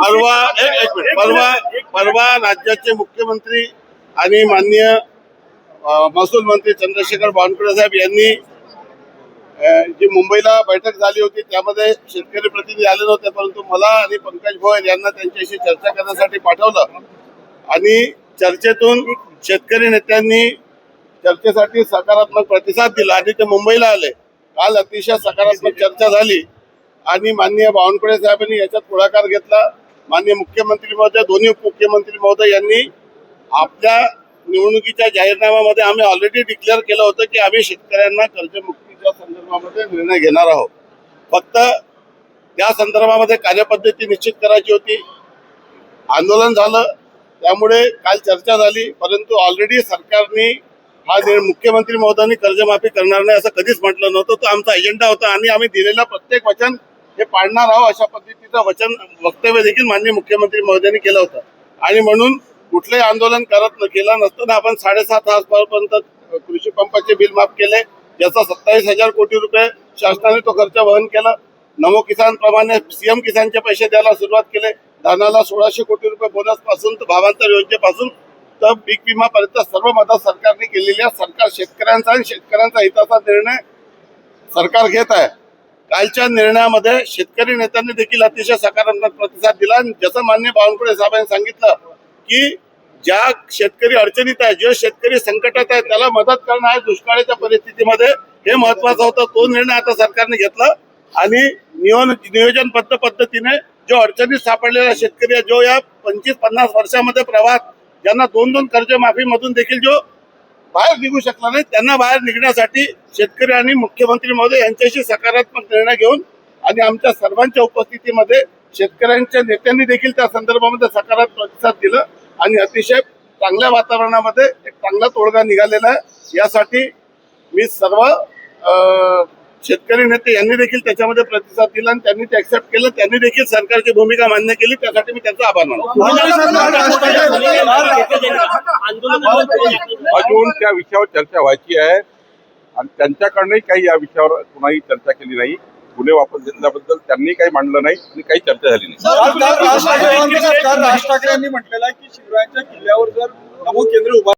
परवा एक एक मिनिट. परवा परवा राज्याचे मुख्यमंत्री आणि माननीय महसूल मंत्री चंद्रशेखर बावनकुळे साहेब यांनी जी मुंबईला बैठक झाली होती त्यामध्ये शेतकरी प्रतिनिधी आले नव्हते परंतु मला आणि पंकज भोयर यांना त्यांच्याशी चर्चा करण्यासाठी पाठवलं. आणि चर्चेतून शेतकरी नेत्यांनी चर्चेसाठी सकारात्मक प्रतिसाद दिला आणि ते मुंबईला आले. काल अतिशय सकारात्मक चर्चा झाली. आणि माननीय बावनकुळे साहेबांनी याच्यात पुढाकार घेतला. माननीय मुख्यमंत्री महोदय दोन्ही उपमुख्यमंत्री महोदय यांनी आपल्या निवडणुकीच्या जाहीरनाम्यामध्ये आम्ही ऑलरेडी डिक्लेअर केलं होतं की आम्ही शेतकऱ्यांना कर्जमुक्तीच्या संदर्भामध्ये निर्णय घेणार आहोत. फक्त त्या संदर्भामध्ये कार्यपद्धती निश्चित करायची होती. आंदोलन झालं. त्यामुळे काल चर्चा झाली. परंतु ऑलरेडी सरकारने हा निर्णय मुख्यमंत्री महोदयांनी कर्जमाफी करणार नाही असं कधीच म्हटलं नव्हतं. तो आमचा एजेंडा होता आणि आम्ही दिलेलं प्रत्येक वचन हे पाळणार आहोत अशा पद्धतीचं वचन वक्तव्य देखील माननीय मुख्यमंत्री महोदयांनी केलं होतं. आणि म्हणून कुठलंही आंदोलन करत न केलं नसताना आपण साडेसात हजारपर्यंत कृषी पंपाचे बिल माफ केले ज्याचा सत्तावीस हजार कोटी रुपये शासनाने तो खर्च वहन केला. नमो किसान प्रमाणे सीएम किसानचे पैसे द्यायला सुरुवात केले. धानाला सोळाशे कोटी रुपये बोनसपासून तर भावांतर योजनेपासून तर पीक विमापर्यंत सर्व मदत सरकारने केलेली आहे. सरकार शेतकऱ्यांचा आणि शेतकऱ्यांचा हिताचा निर्णय सरकार घेत आहे. कालच्या निर्णयामध्ये शेतकरी नेत्यांनी देखील अतिशय सकारात्मक प्रतिसाद दिला. आणि जसं मान्य बावनकुळे साहेबांनी सांगितलं की ज्या शेतकरी अडचणीत आहे जे शेतकरी संकटात आहे त्याला मदत करणं आहे दुष्काळाच्या परिस्थितीमध्ये. हे महत्वाचं होतं. तो निर्णय आता सरकारने घेतला. आणि नियोन नियोजनबद्ध पद्धतीने जो अडचणीत सापडलेला शेतकरी आहे जो या पंचवीस पन्नास वर्षामध्ये प्रवास ज्यांना दोन दोन कर्जमाफीमधून देखील जो बाहेर निघू शकला नाही. त्यांना बाहेर निघण्यासाठी शेतकरी आणि मुख्यमंत्री महोदय यांच्याशी सकारात्मक निर्णय घेऊन आणि आमच्या सर्वांच्या उपस्थितीमध्ये शेतकऱ्यांच्या नेत्यांनी देखील त्या संदर्भामध्ये सकारात्मक प्रतिसाद दिलं. आणि अतिशय चांगल्या वातावरणामध्ये एक चांगला तोडगा निघालेला आहे. यासाठी मी सर्व शेतकरी नेते यांनी देखील त्याच्यामध्ये प्रतिसाद दिला आणि त्यांनी ते ऍक्सेप्ट केलं. त्यांनी देखील सरकारची भूमिका मान्य केली. त्यासाठी मी त्यांचा आभार मानतो. अजून त्या विषयावर चर्चा व्हायची आहे. आणि त्यांच्याकडनंही काही या विषयावर कुणाही चर्चा केली नाही. गुन्हे वापस घेतल्याबद्दल त्यांनी काही मांडलं नाही आणि काही चर्चा झाली नाही. राज ठाकरे यांनी म्हटलेलं आहे की शिवरायांच्या किल्ल्यावर जर नमो केंद्र उभा